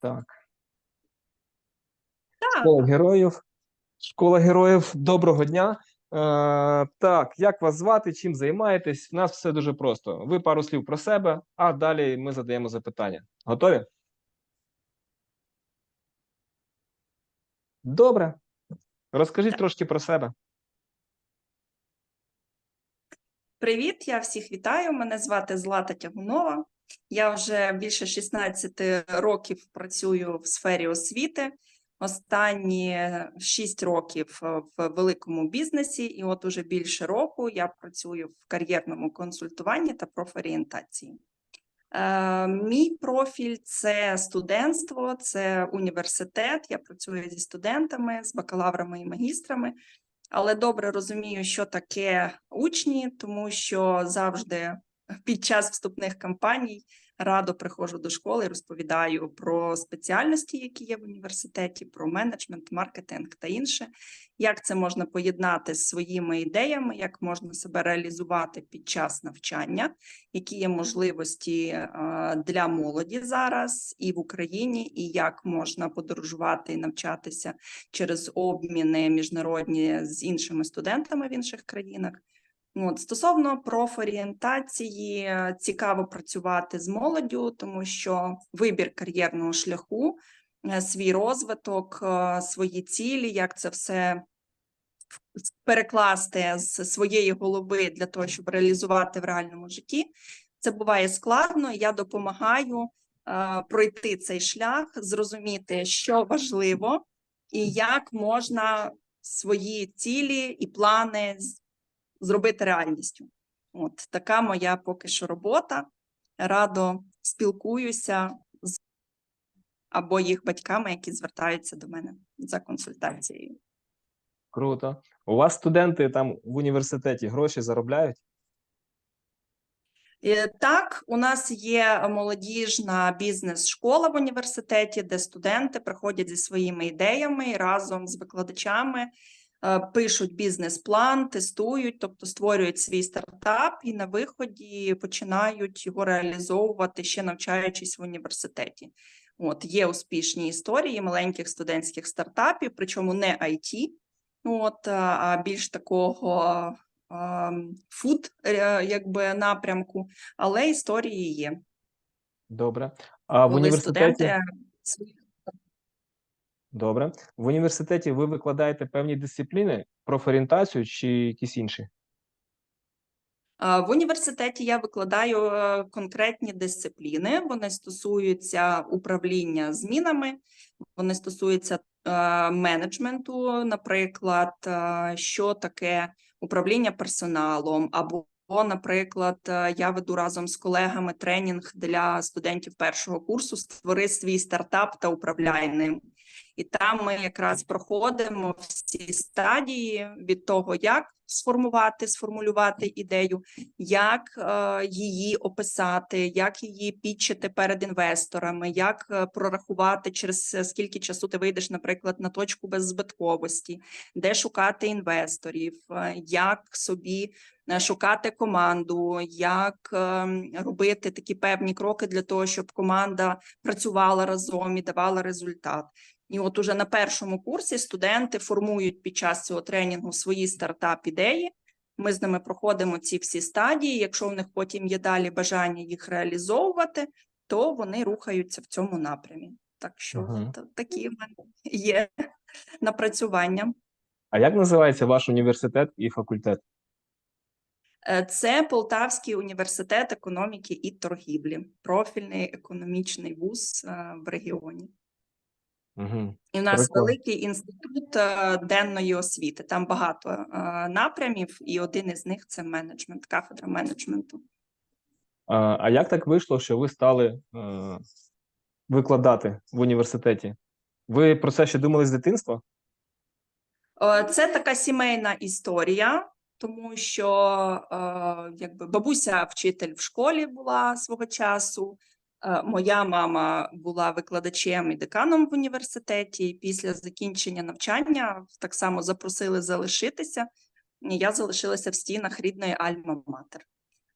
Так. Так. Школа героїв. Школа героїв, доброго дня. Е, так, як вас звати? Чим займаєтесь? У нас все дуже просто. Ви пару слів про себе, а далі ми задаємо запитання. Готові? Добре. Розкажіть трошки про себе. Привіт, я всіх вітаю. Мене звати Злата Тягунова. Я вже більше 16 років працюю в сфері освіти. Останні 6 років е, в великому бізнесі, і от уже більше року я працюю в кар'єрному консультуванні та профорієнтації. Е, Мій профіль це студентство, це університет. Я працюю зі студентами, з бакалаврами і магістрами, але добре розумію, що таке учні, тому що завжди під час вступних кампаній радо приходжу до школи і розповідаю про спеціальності, які є в університеті, про менеджмент, маркетинг та інше, як це можна поєднати з своїми ідеями, як можна себе реалізувати під час навчання, які є можливості е, для молоді зараз і в Україні, і як можна подорожувати і навчатися через обміни міжнародні з іншими студентами в інших країнах. От, стосовно профорієнтації, цікаво працювати з молоддю, тому що вибір кар'єрного шляху, е, свій розвиток, е, свої цілі, як це все перекласти з своєї голови для того, щоб реалізувати в реальному житті. Це буває складно. Я допомагаю е, пройти цей шлях, зрозуміти, що важливо, і як можна свої цілі і плани зробити реальністю. От така моя поки що робота. Радо спілкуюся з або їх батьками, які звертаються до мене за консультацією. Круто. У вас студенти там в університеті гроші заробляють? Е, Так, у нас є молодіжна бізнес-школа в університеті, де студенти приходять зі своїми ідеями разом з викладачами пишуть бізнес-план, тестують, тобто створюють свій стартап і на виході починають його реалізовувати ще навчаючись в університеті. От є успішні історії маленьких студентських стартапів, причому не IT, от, а більш такого фуд якби напрямку, але історії є. Добре. А в університеті? студенти свої- Добре. В університеті ви викладаєте певні дисципліни, профорієнтацію чи якісь інші? В університеті я викладаю е, конкретні дисципліни. Вони стосуються управління змінами, вони стосуються е, менеджменту, наприклад, е, що таке управління персоналом, або, наприклад, я веду разом з колегами тренінг для студентів першого курсу Створи свій стартап та управляй ним. І там ми якраз проходимо всі стадії від того, як сформувати, сформулювати ідею, як е, її описати, як її підчити перед інвесторами, як е, прорахувати, через е, скільки часу ти вийдеш, наприклад, на точку беззбитковості, де шукати інвесторів, е, як собі шукати команду, як робити такі певні кроки для того, щоб команда працювала разом і давала результат. І от уже на першому курсі студенти формують під час цього тренінгу свої стартап-ідеї. Ми з ними проходимо ці всі стадії. Якщо в них потім є далі бажання їх реалізовувати, то вони рухаються в цьому напрямі. Так що Мгм. такі в мене є напрацювання. А як називається ваш університет і факультет? Е, Це Полтавський університет економіки і торгівлі, профільний економічний вуз е, в регіоні. Угу. І в нас Прикольно. великий інститут е, денної освіти. Там багато е, напрямів, і один із них це менеджмент, кафедра менеджменту. А, а як так вийшло, що ви стали е, викладати в університеті? Ви про це ще думали з дитинства? Це така сімейна історія, тому що е, якби бабуся вчитель в школі була свого часу. Е, Моя мама була викладачем і деканом в університеті. і Після закінчення навчання так само запросили залишитися. І я залишилася в стінах рідної Альма-Матер.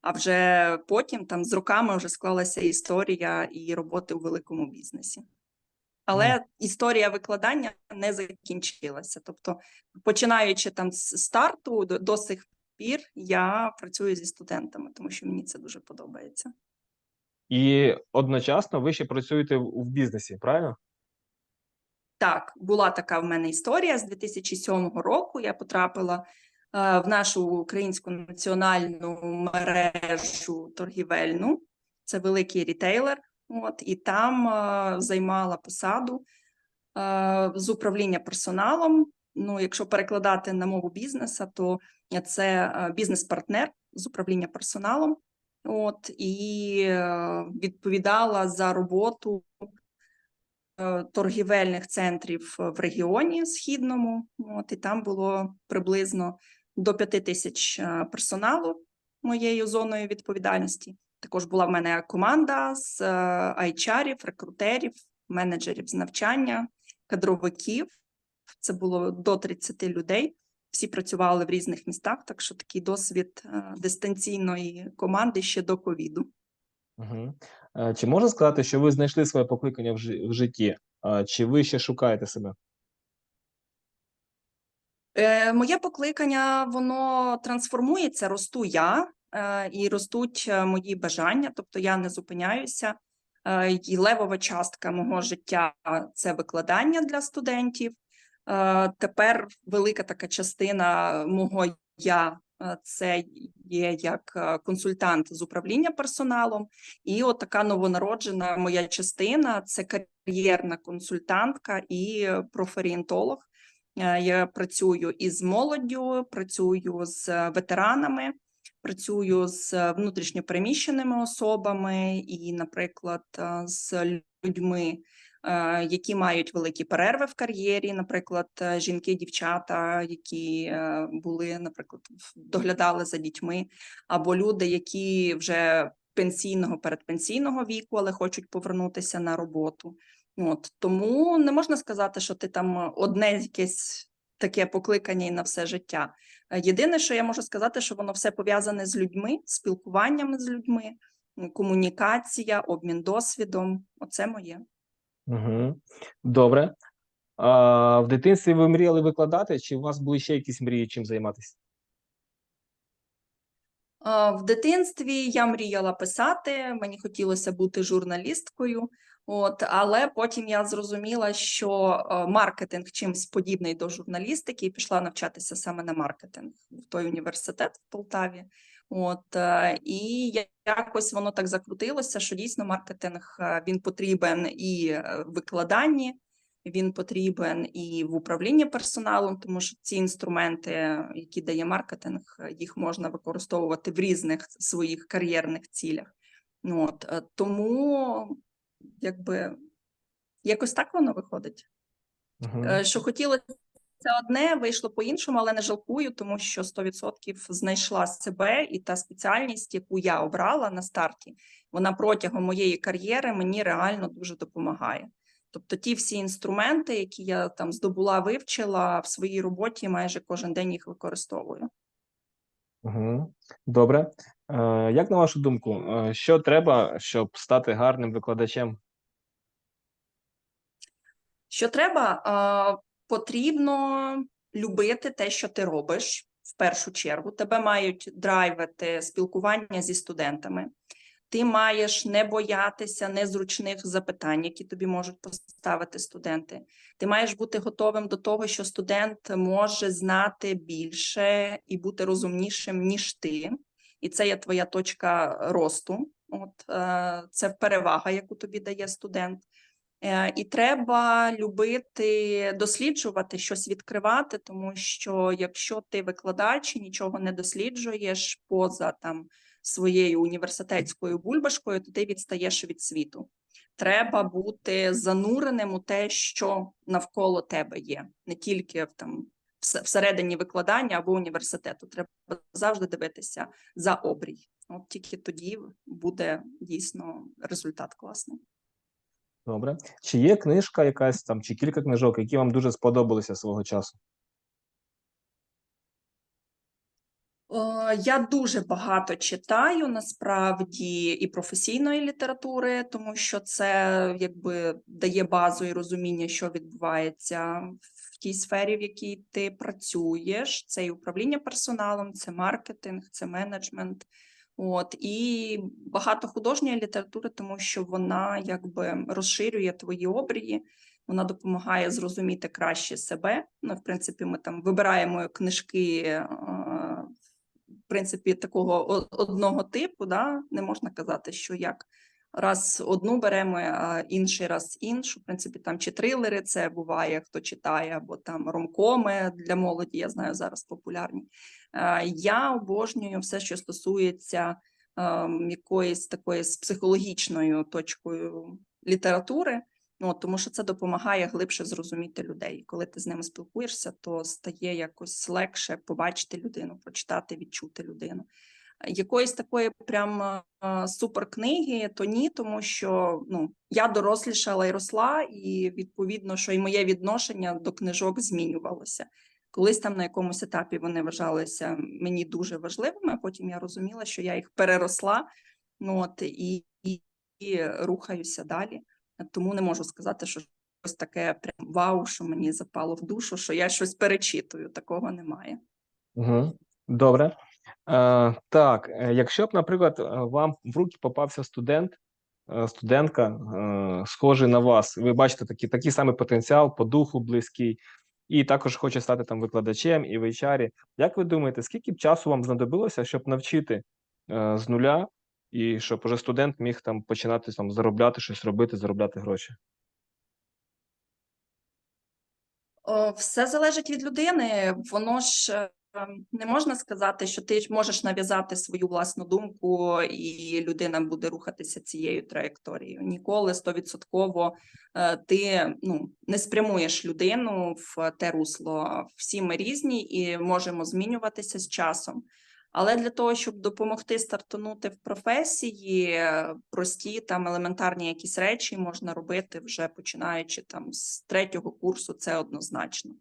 А вже потім там з роками вже склалася історія і роботи у великому бізнесі. Але історія викладання не закінчилася. Тобто, починаючи там з старту до, до сих пір, я працюю зі студентами, тому що мені це дуже подобається. І одночасно ви ще працюєте в, бізнесі, правильно? Так, була така в мене історія з 2007 року. Я потрапила е, в нашу українську національну мережу торгівельну. Це великий рітейлер. От і там е, займала посаду е, з управління персоналом. Ну, якщо перекладати на мову бізнеса, то це бізнес-партнер з управління персоналом. От і е, відповідала за роботу е, торгівельних центрів в регіоні східному. От і там було приблизно до п'яти тисяч е, персоналу моєю зоною відповідальності. Також була в мене команда з HR-ів, рекрутерів, менеджерів з навчання, кадровиків. Це було до 30 людей. Всі працювали в різних містах, так що такий досвід е, дистанційної команди ще до ковіду. Угу. Чи можна сказати, що ви знайшли своє покликання в, жи- в житті? Чи ви ще шукаєте себе? Е, моє покликання воно трансформується, росту я е, і ростуть е, мої бажання, тобто я не зупиняюся. Е, і левова частка мого життя це викладання для студентів. Е, тепер велика така частина мого я е, це є як е, консультант з управління персоналом, і от така новонароджена моя частина це кар'єрна консультантка і профорієнтолог. Я працюю із молоддю, працюю з ветеранами, працюю з внутрішньопереміщеними особами і, наприклад, з людьми, які мають великі перерви в кар'єрі, наприклад, е, жінки, дівчата, які е, були, наприклад, доглядали за дітьми, або люди, які вже пенсійного передпенсійного віку, але хочуть повернутися на роботу. От тому не можна сказати, що ти там одне якесь таке покликання і на все життя. Е, Єдине, що я можу сказати, що воно все пов'язане з людьми, спілкуванням з людьми, комунікація, обмін досвідом. Оце моє. Угу. Добре. А, в дитинстві ви мріяли викладати, чи у вас були ще якісь мрії, чим займатися? В дитинстві я мріяла писати, мені хотілося бути журналісткою. От, але потім я зрозуміла, що маркетинг чимсь подібний до журналістики, і пішла навчатися саме на маркетинг в той університет в Полтаві. От е, і якось воно так закрутилося, що дійсно маркетинг е, він потрібен і е, в викладанні, він потрібен і в управлінні персоналом, тому що ці інструменти, які дає маркетинг, їх можна використовувати в різних своїх кар'єрних цілях. Ну, От тому, якби якось так воно виходить. Угу. Що хотілося одне, вийшло по-іншому, але не жалкую, тому що 100% знайшла себе і та спеціальність, яку я обрала на старті, вона протягом моєї кар'єри мені реально дуже допомагає. Тобто ті всі інструменти, які я там здобула, вивчила в своїй роботі, майже кожен день їх використовую. Угу. Добре. Е, як на вашу думку, е, що треба, щоб стати гарним викладачем? Що треба? Потрібно любити те, що ти робиш в першу чергу. Тебе мають драйвити спілкування зі студентами. Ти маєш не боятися незручних запитань, які тобі можуть поставити студенти. Ти маєш бути готовим до того, що студент може знати більше і бути розумнішим, ніж ти. І це є твоя точка росту. От е, це перевага, яку тобі дає студент. Е, І треба любити досліджувати щось відкривати, тому що якщо ти викладач і нічого не досліджуєш поза там своєю університетською бульбашкою, то ти відстаєш від світу. Треба бути зануреним у те, що навколо тебе є, не тільки в там всередині викладання або університету. Треба завжди дивитися за обрій. От тільки тоді буде дійсно результат класний. Добре. Чи є книжка якась там, чи кілька книжок, які вам дуже сподобалися свого часу? Е, Я дуже багато читаю насправді і професійної літератури, тому що це якби дає базу і розуміння, що відбувається в тій сфері, в якій ти працюєш. Це і управління персоналом, це маркетинг, це менеджмент. От і багато художньої літератури, тому що вона якби розширює твої обрії, вона допомагає зрозуміти краще себе. Ну, в принципі, ми там вибираємо книжки. е, в принципі, такого одного типу, да? не можна казати, що як раз одну беремо, а інший раз іншу. В принципі, там чи трилери це буває, хто читає, або там ромкоми для молоді, я знаю, зараз популярні. Е, Я обожнюю все, що стосується ем, якоїсь такої з психологічною точкою літератури. Ну, тому що це допомагає глибше зрозуміти людей. Коли ти з ними спілкуєшся, то стає якось легше побачити людину, прочитати, відчути людину. Якоїсь такої прям е, суперкниги, то ні, тому що ну, я дорослішала і росла, і відповідно, що і моє відношення до книжок змінювалося. Колись там на якомусь етапі вони вважалися мені дуже важливими, потім я розуміла, що я їх переросла, ну, от, і, і, і рухаюся далі. Тому не можу сказати, що щось таке прям вау, що мені запало в душу, що я щось перечитую. Такого немає. Угу. Добре. Е, так, е, якщо б, наприклад, е, вам в руки попався студент, студентка, схожий на вас, ви бачите такий, такий самий потенціал, по духу близький, і також хоче стати там викладачем і в HR. Як ви думаєте, скільки б часу вам знадобилося, щоб навчити з нуля, і щоб уже студент міг там починати там заробляти щось робити, заробляти гроші? Все залежить від людини. Воно ж не можна сказати, що ти можеш нав'язати свою власну думку, і людина буде рухатися цією траєкторією. Ніколи стовідсотково е, ти ну, не спрямуєш людину в те русло. Всі ми різні і можемо змінюватися з часом. Але для того, щоб допомогти стартанути в професії, е, прості там елементарні якісь речі можна робити вже починаючи там з третього курсу, це однозначно.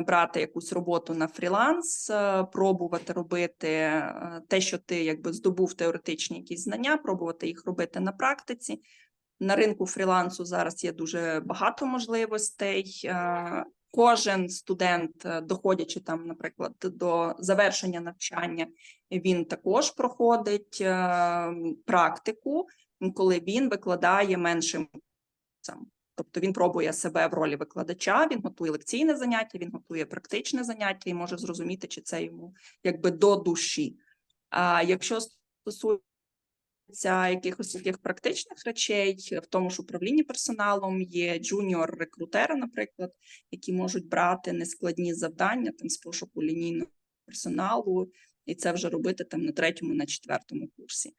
Брати якусь роботу на фріланс, е, пробувати робити е, те, що ти якби здобув теоретичні якісь знання, пробувати їх робити на практиці. На ринку фрілансу зараз є дуже багато можливостей. Е, Кожен студент, доходячи там, наприклад, до завершення навчання, він також проходить практику, коли він викладає меншим. Тобто він пробує себе в ролі викладача, він готує лекційне заняття, він готує практичне заняття і може зрозуміти, чи це йому якби до душі. А якщо стосується якихось таких практичних речей, в тому ж управлінні персоналом є джуніор-рекрутери, наприклад, які можуть брати нескладні завдання там з пошуку лінійного персоналу, і це вже робити там на третьому, на четвертому курсі.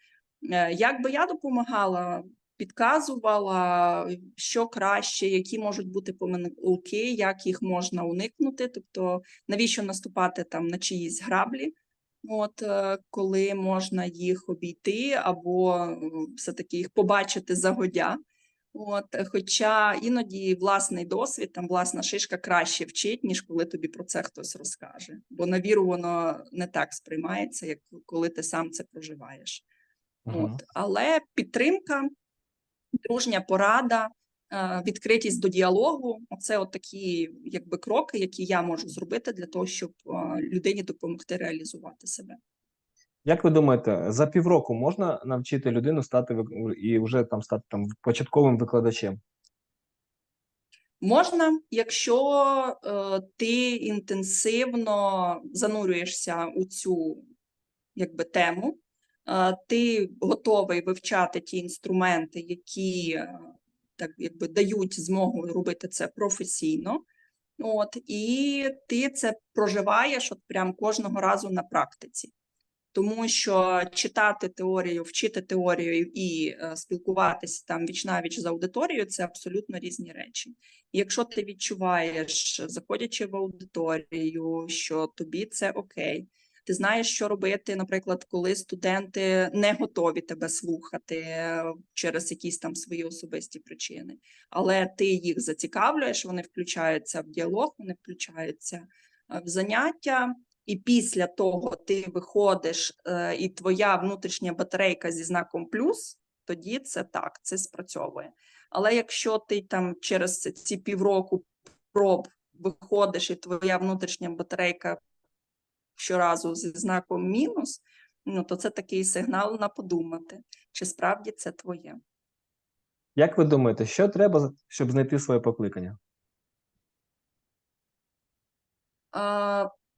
Е, Як би я допомагала, підказувала, що краще, які можуть бути помилки, як їх можна уникнути, тобто навіщо наступати там на чиїсь граблі, от е, коли можна їх обійти, або все-таки їх побачити загодя. От, хоча іноді власний досвід, там власна шишка краще вчить, ніж коли тобі про це хтось розкаже. Бо на віру воно не так сприймається, як коли ти сам це проживаєш. Мгм. От. Але підтримка, дружня порада, е, відкритість до діалогу це от такі якби кроки, які я можу зробити для того, щоб е, людині допомогти реалізувати себе. Як ви думаєте, за півроку можна навчити людину стати і вже там стати там початковим викладачем? Можна, якщо е, ти інтенсивно занурюєшся у цю якби, тему, ти готовий вивчати ті інструменти, які е, так якби дають змогу робити це професійно. От, і ти це проживаєш от прям кожного разу на практиці. Тому що читати теорію, вчити теорію і е, спілкуватися там віч з аудиторією це абсолютно різні речі. І якщо ти відчуваєш, заходячи в аудиторію, що тобі це окей, ти знаєш, що робити, наприклад, коли студенти не готові тебе слухати е, через якісь там свої особисті причини, але ти їх зацікавлюєш, вони включаються в діалог, вони включаються е, в заняття і після того ти виходиш, е, і твоя внутрішня батарейка зі знаком плюс, тоді це так, це спрацьовує. Але якщо ти там через ці півроку проб виходиш, і твоя внутрішня батарейка щоразу зі знаком мінус, ну то це такий сигнал на подумати, чи справді це твоє. Як ви думаєте, що треба, щоб знайти своє покликання?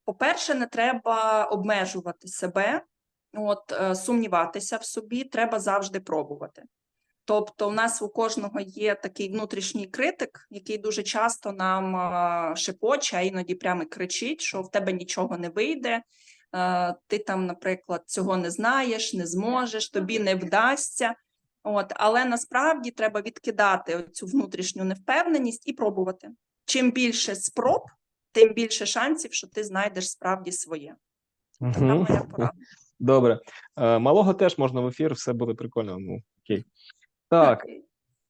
По-перше, не треба обмежувати себе, от, е, сумніватися в собі, треба завжди пробувати. Тобто, у нас у кожного є такий внутрішній критик, який дуже часто нам е, шепоче, а іноді прямо і кричить, що в тебе нічого не вийде. е, Ти там, наприклад, цього не знаєш, не зможеш, тобі не вдасться. От, але насправді треба відкидати цю внутрішню невпевненість і пробувати. Чим більше спроб, тим більше шансів, що ти знайдеш справді своє. Така моя порада. Добре. Е, Малого теж можна в ефір, все буде прикольно. Ну, окей. Так,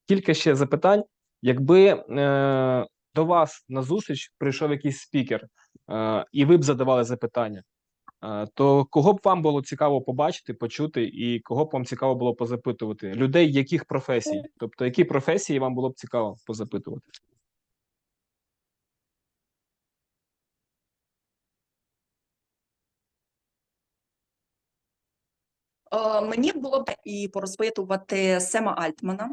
кілька ще запитань. Якби е, до вас на зустріч прийшов якийсь спікер, е, і ви б задавали запитання, е, то кого б вам було цікаво побачити, почути, і кого б вам цікаво було позапитувати? Людей яких професій? Тобто, які професії вам було б цікаво позапитувати? Мені було б і порозпитувати Сема Альтмана,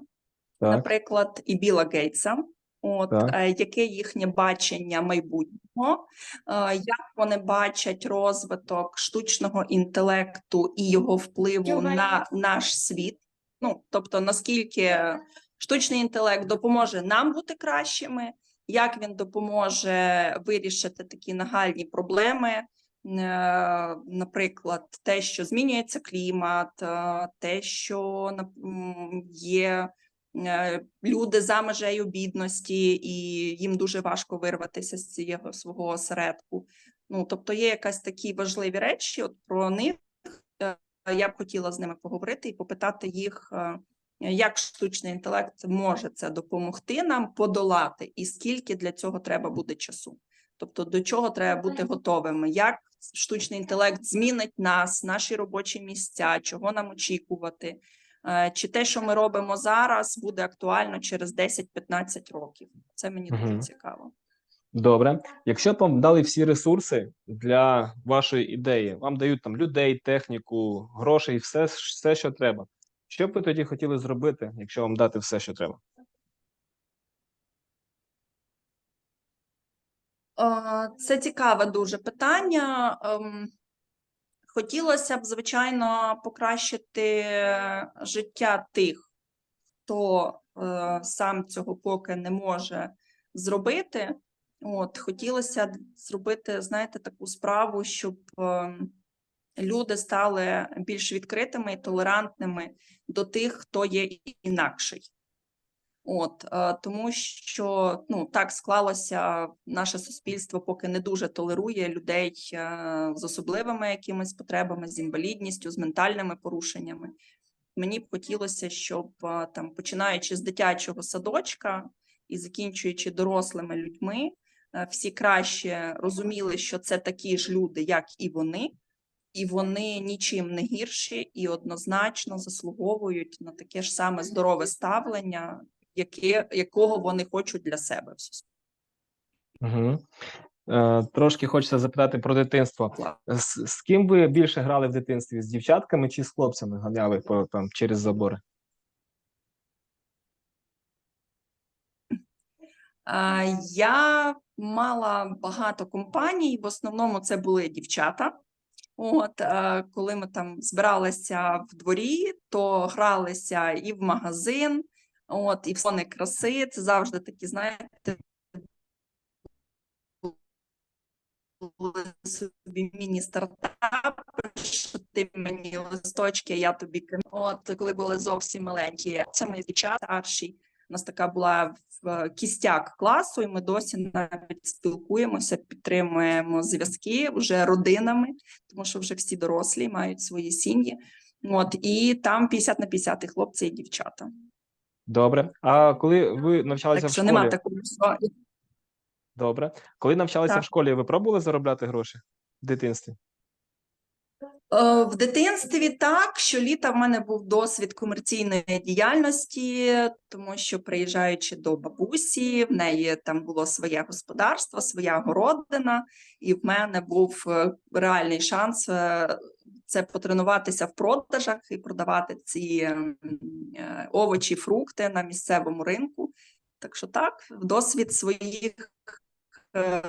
Так, наприклад, і Біла Гейтса, от Так. е, яке їхнє бачення майбутнього, е, як вони бачать розвиток штучного інтелекту і його впливу на наш світ. Ну, тобто, наскільки штучний інтелект допоможе нам бути кращими, як він допоможе вирішити такі нагальні проблеми. Е, Наприклад, те, що змінюється клімат, е, те, що є е, люди за межею бідності, і їм дуже важко вирватися з цього свого осередку. Ну, тобто є якась такі важливі речі, от про них я б хотіла з ними поговорити і попитати їх, як штучний інтелект може це допомогти нам подолати, і скільки для цього треба буде часу. Тобто, до чого треба бути готовими, як штучний інтелект змінить нас, наші робочі місця, чого нам очікувати, Е, чи те, що ми робимо зараз, буде актуально через 10-15 років. Це мені дуже цікаво. добре. Якщо б вам дали всі ресурси для вашої ідеї, вам дають там людей, техніку, грошей, все, все, що треба. Що б ви тоді хотіли зробити, якщо вам дати все, що треба? Це цікаве дуже питання. Ем, Хотілося б, звичайно, покращити життя тих, хто е, сам цього поки не може зробити. От, хотілося зробити, знаєте, таку справу, щоб ем, люди стали більш відкритими і толерантними до тих, хто є інакший. От е, тому, що ну так склалося наше суспільство, поки не дуже толерує людей е, з особливими якимись потребами, з інвалідністю, з ментальними порушеннями. Мені б хотілося, щоб е, там, починаючи з дитячого садочка і закінчуючи дорослими людьми, всі краще розуміли, що це такі ж люди, як і вони, і вони нічим не гірші і однозначно заслуговують на таке ж саме здорове ставлення, яке, якого вони хочуть для себе в. Угу. Е, трошки хочеться запитати про дитинство. З, з ким ви більше грали в дитинстві? З дівчатками чи з хлопцями ганяли по там через забори? А, Я мала багато компаній, в основному це були дівчата. От, е, коли ми там збиралися в дворі, то гралися і в магазин, от, і в сони краси. Це завжди такі, знаєте, собі міні-стартапи, що ти мені листочки, я тобі кину. От, коли були зовсім маленькі. Це ми дівчата старші. У нас така була в е, кістяк класу, і ми досі навіть спілкуємося, підтримуємо зв'язки вже родинами, тому що вже всі дорослі мають свої сім'ї. От і там 50 на 50 і хлопці і дівчата. Добре. А коли ви навчалися Так в що школі? нема такого. Добре. Коли навчалися Так. в школі, ви пробували заробляти гроші? в дитинстві? Е, В дитинстві так, щоліта в мене був досвід комерційної діяльності, тому що приїжджаючи до бабусі, в неї там було своє господарство, своя городина, і в мене був е, реальний шанс е, це потренуватися в продажах і продавати ці е, овочі, фрукти на місцевому ринку. Так що так, досвід своїх е,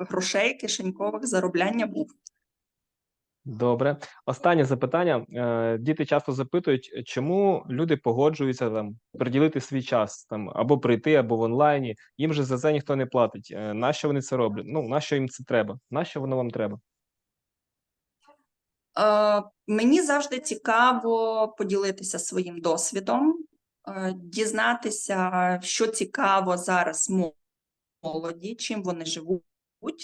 грошей кишенькових заробляння був. Добре. Останнє запитання. Е, Діти часто запитують, чому люди погоджуються там приділити свій час там або прийти, або в онлайні. Їм же за це ніхто не платить. Нащо вони це роблять? Ну, нащо їм це треба? Нащо воно вам треба? Е, Мені завжди цікаво поділитися своїм досвідом, е, дізнатися, що цікаво зараз молоді, чим вони живуть,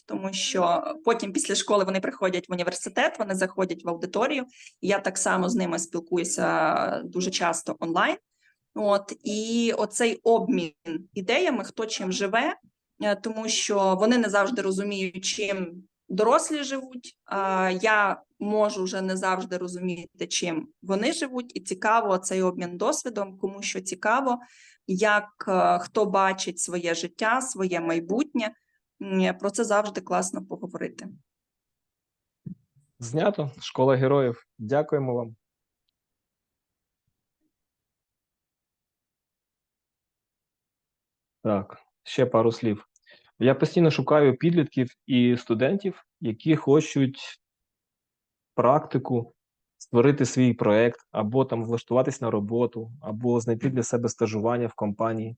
тому що потім після школи вони приходять в університет, вони заходять в аудиторію. Я так само з ними спілкуюся дуже часто онлайн. От і оцей обмін ідеями, хто чим живе, е, тому що вони не завжди розуміють, чим дорослі живуть. Я можу вже не завжди розуміти, чим вони живуть, і цікаво цей обмін досвідом, кому що цікаво, як е, хто бачить своє життя, своє майбутнє. Про це завжди класно поговорити. Знято. Школа героїв. Дякуємо вам. Так, ще пару слів. Я постійно шукаю підлітків і студентів, які хочуть практику, створити свій проект, або там влаштуватись на роботу, або знайти для себе стажування в компанії,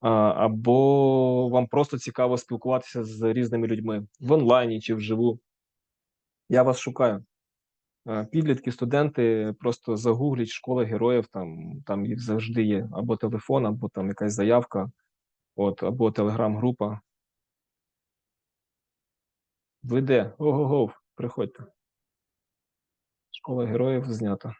або вам просто цікаво спілкуватися з різними людьми в онлайні чи вживу. Я вас шукаю. Підлітки, студенти просто загугліть школа героїв, там, там їх завжди є або телефон, або там якась заявка, от, або телеграм-група. Ви де? Ого-го, приходьте. Школа героїв знята.